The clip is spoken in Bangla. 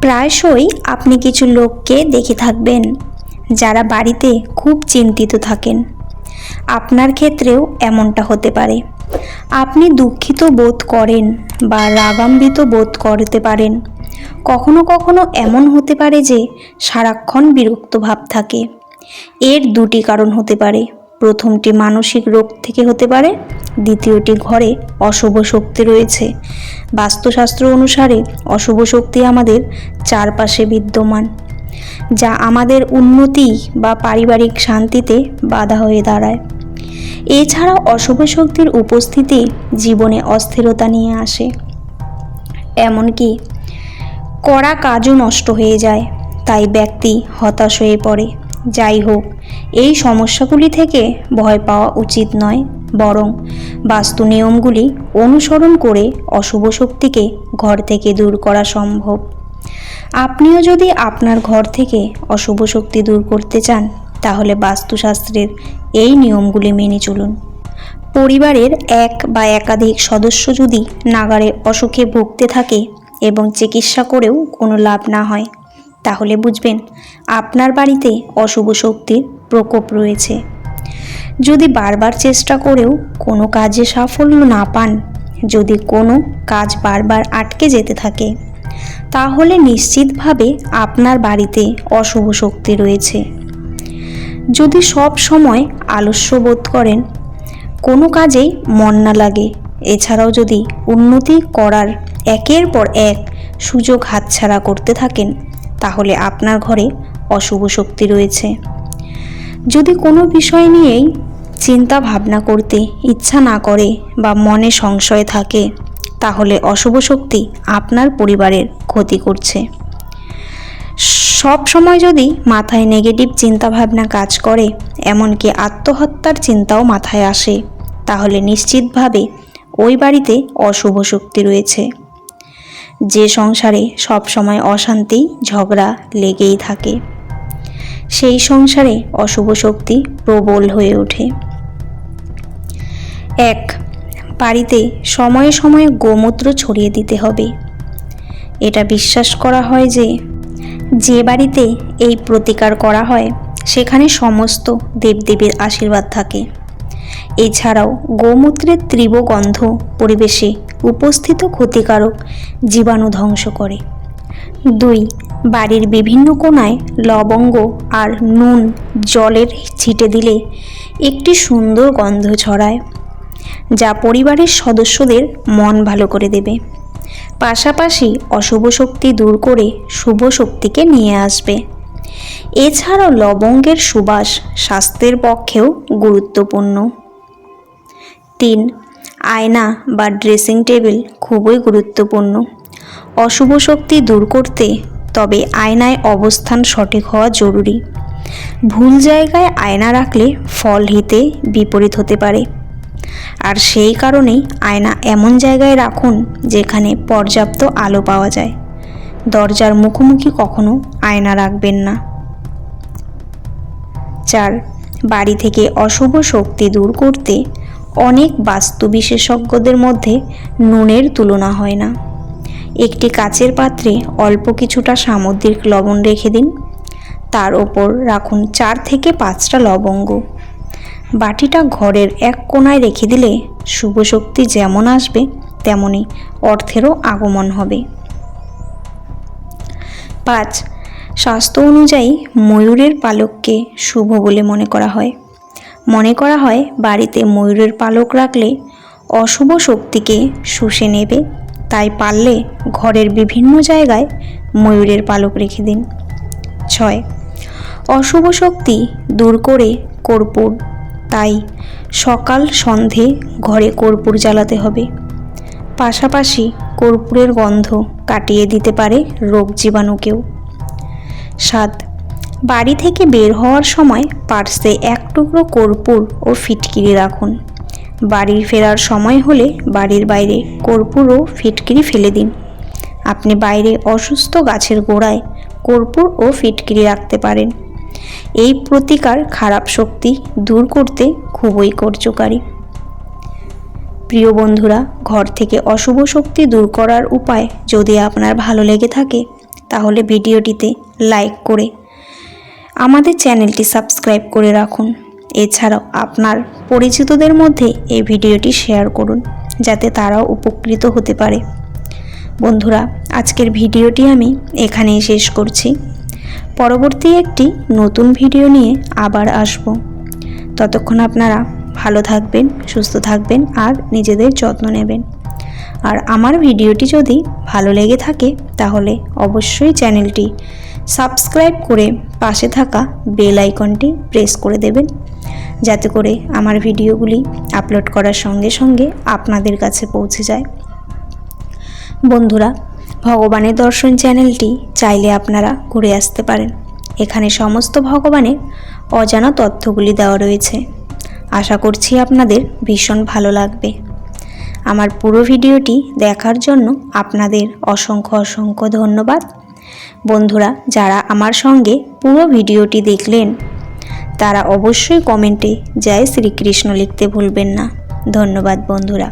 প্রায়শই আপনি কিছু লোককে দেখে থাকবেন, যারা বাড়িতে খুব চিন্তিত থাকেন। আপনার ক্ষেত্রেও এমনটা হতে পারে। আপনি দুঃখিত বোধ করেন বা রাগান্বিত বোধ করতে পারেন। কখনো কখনো এমন হতে পারে যে সারাক্ষণ বিরক্ত ভাব থাকে। এর দুটি কারণ হতে পারে। প্রথমটি মানসিক রোগ থেকে হতে পারে, দ্বিতীয়টি ঘরে অশুভ শক্তি রয়েছে। বাস্তুশাস্ত্র অনুসারে অশুভ শক্তি আমাদের চারপাশে বিদ্যমান, যা আমাদের উন্নতি বা পারিবারিক শান্তিতে বাধা হয়ে দাঁড়ায়। এছাড়াও অশুভ শক্তির উপস্থিতি জীবনে অস্থিরতা নিয়ে আসে। এমনকি করা কাজও নষ্ট হয়ে যায়, তাই ব্যক্তি হতাশ হয়ে পড়ে। যাই হোক এই সমস্যাগুলি থেকে ভয় পাওয়া উচিত নয়, বরং বাস্তু নিয়মগুলি অনুসরণ করে অশুভ শক্তিকে ঘর থেকে দূর করা সম্ভব। আপনিও যদি আপনার ঘর থেকে অশুভ শক্তি দূর করতে চান, তাহলে বাস্তুশাস্ত্রের এই নিয়মগুলি মেনে চলুন। পরিবারের এক বা একাধিক সদস্য যদি নাগারে অসুখে ভুগতে থাকে এবং চিকিৎসা করেও কোনো লাভ না হয় তাহলে বুঝবেন, আপনার বাড়িতে অশুভ শক্তির প্রকোপ রয়েছে। যদি বারবার চেষ্টা করেও কোনো কাজে সাফল্য না পান, যদি কোনো কাজ বারবার আটকে যেতে থাকে, তাহলে নিশ্চিতভাবে আপনার বাড়িতে অশুভ শক্তি রয়েছে। যদি সব সময় আলস্য বোধ করেন, কোনো কাজেই মন না লাগে, এছাড়াও যদি উন্নতি করার একের পর এক সুযোগ হাতছাড়া করতে থাকেন তাহলে আপনার ঘরে অশুভ শক্তি রয়েছে। যদি কোনো বিষয় নিয়েই চিন্তা ভাবনা করতে ইচ্ছা না করে বা মনে সংশয় থাকে, তাহলে অশুভ শক্তি আপনার পরিবারের ক্ষতি করছে। সব সময় যদি মাথায় নেগেটিভ চিন্তাভাবনা কাজ করে, এমনকি আত্মহত্যার চিন্তাও মাথায় আসে, তাহলে নিশ্চিতভাবে ওই বাড়িতে অশুভ শক্তি রয়েছে। যে সংসারে সব সময় অশান্তি, ঝগড়া লেগেই থাকে। সেই সংসারে অশুভ শক্তি প্রবল হয়ে ওঠে। এক, বাড়িতে সময়ে সময়ে গোমূত্র ছড়িয়ে দিতে হবে। এটা বিশ্বাস করা হয় যে যে বাড়িতে এই প্রতিকার করা হয়, সেখানে সমস্ত দেবদেবীর আশীর্বাদ থাকে। এছাড়াও গোমূত্রের তীব্র গন্ধ পরিবেশে উপস্থিত ক্ষতিকারক জীবাণু ধ্বংস করে। দুই, বাড়ির বিভিন্ন কোণায় লবঙ্গ আর নুন জলের ছিটে দিলে একটি সুন্দর গন্ধ ছড়ায়, যা পরিবারের সদস্যদের মন ভালো করে দেবে। পাশাপাশি অশুভ শক্তি দূর করে শুভ শক্তিকে নিয়ে আসবে। এছাড়াও লবঙ্গের সুবাস স্বাস্থ্যের পক্ষেও গুরুত্বপূর্ণ। তিন। আয়না বা ড্রেসিং টেবিল খুবই গুরুত্বপূর্ণ। অশুভ শক্তি দূর করতে তবে আয়নায় অবস্থান সঠিক হওয়া জরুরি। ভুল জায়গায় আয়না রাখলে ফল হিতে বিপরীত হতে পারে। আর সেই কারণেই আয়না এমন জায়গায় রাখুন যেখানে পর্যাপ্ত আলো পাওয়া যায়। দরজার মুখোমুখি কখনো আয়না রাখবেন না। চার। বাড়ি থেকে অশুভ শক্তি দূর করতে অনেক বাস্তু বিশেষজ্ঞদের মধ্যে নুনের তুলনা হয় না। একটি কাচের পাত্রে অল্প কিছুটা সামুদ্রিক লবণ রেখে দিন। তার ওপর রাখুন চার থেকে পাঁচটা লবঙ্গ। বাটিটা ঘরের এক কোনায় রেখে দিলে শুভ শক্তি যেমন আসবে তেমনই অর্থেরও আগমন হবে। পাঁচ, স্বাস্থ্য অনুযায়ী ময়ূরের পালককে শুভ বলে মনে করা হয়। মনে করা হয় বাড়িতে ময়ূরের পালক রাখলে অশুভ শক্তিকে শুষে নেবে। তাই পারলে ঘরের বিভিন্ন জায়গায় ময়ূরের পালক রেখে দিন। ছয়, অশুভ শক্তি দূর করে কর্পূর। তাই সকাল সন্ধে ঘরে কর্পূর জ্বালাতে হবে। পাশাপাশি কর্পূরের গন্ধ কাটিয়ে দিতে পারে রোগ জীবাণুকেও। সাত বাড়ি থেকে বের হওয়ার সময় পার্সে এক টুকরো কর্পূর ও ফিটকিরি রাখুন। বাড়ির ফেরার সময় হলে বাড়ির বাইরে কর্পূর ও ফিটকিরি ফেলে দিন। আপনি বাইরে অসুস্থ গাছের গোড়ায় কর্পূর ও ফিটকিরি রাখতে পারেন। এই প্রতিকার খারাপ শক্তি দূর করতে খুবই কার্যকারী। প্রিয় বন্ধুরা, ঘর থেকে অশুভ শক্তি দূর করার উপায় যদি আপনার ভালো লেগে থাকে, তাহলে ভিডিওটিতে লাইক করে আমাদের চ্যানেলটি সাবস্ক্রাইব করে রাখুন। এছাড়াও আপনার পরিচিতদের মধ্যে এই ভিডিওটি শেয়ার করুন, যাতে তারাও উপকৃত হতে পারে। বন্ধুরা, আজকের ভিডিওটি আমি এখানেই শেষ করছি। পরবর্তী একটি নতুন ভিডিও নিয়ে আবার আসব। ততক্ষণ আপনারা ভালো থাকবেন, সুস্থ থাকবেন আর নিজেদের যত্ন নেবেন। আর আমার ভিডিওটি যদি ভালো লেগে থাকে, তাহলে অবশ্যই চ্যানেলটি সাবস্ক্রাইব করে পাশে থাকা বেল আইকনটি প্রেস করে দেবেন। যাতে করে আমার ভিডিওগুলি আপলোড করার সঙ্গে সঙ্গে আপনাদের কাছে পৌঁছে যায়। বন্ধুরা, ভগবানের দর্শন চ্যানেলটি চাইলে আপনারা ঘুরে আসতে পারেন। এখানে সমস্ত ভগবানের অজানা তথ্যগুলি দেওয়া রয়েছে। আশা করছি আপনাদের ভীষণ ভালো লাগবে। আমার পুরো ভিডিওটি দেখার জন্য আপনাদের অসংখ্য অসংখ্য ধন্যবাদ। বন্ধুরা, যারা আমার সঙ্গে পুরো ভিডিওটি দেখলেন, তারা অবশ্যই কমেন্টে জয় শ্রীকৃষ্ণ লিখতে ভুলবেন না। ধন্যবাদ বন্ধুরা।